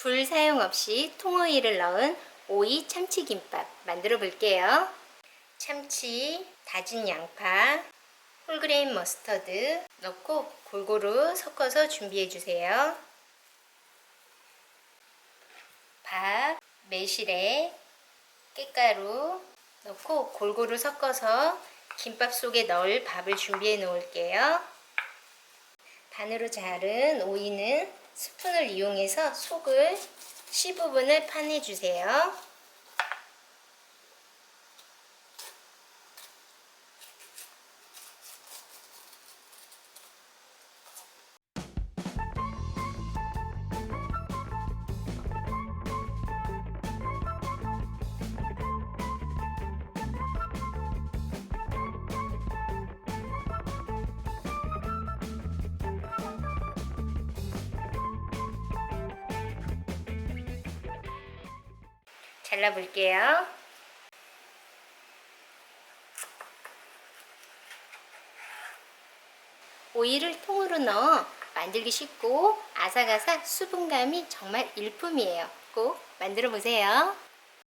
불 사용 없이 통오이를 넣은 오이 참치김밥 만들어 볼게요. 참치, 다진 양파, 홀그레인 머스터드 넣고 골고루 섞어서 준비해 주세요. 밥, 매실에 깻가루 넣고 골고루 섞어서 김밥 속에 넣을 밥을 준비해 놓을게요. 반으로 자른 오이는 스푼을 이용해서 속을 씨 부분을 파내 주세요. 잘라 볼게요. 오이를 통으로 넣어 만들기 쉽고 아삭아삭 수분감이 정말 일품이에요. 꼭 만들어 보세요.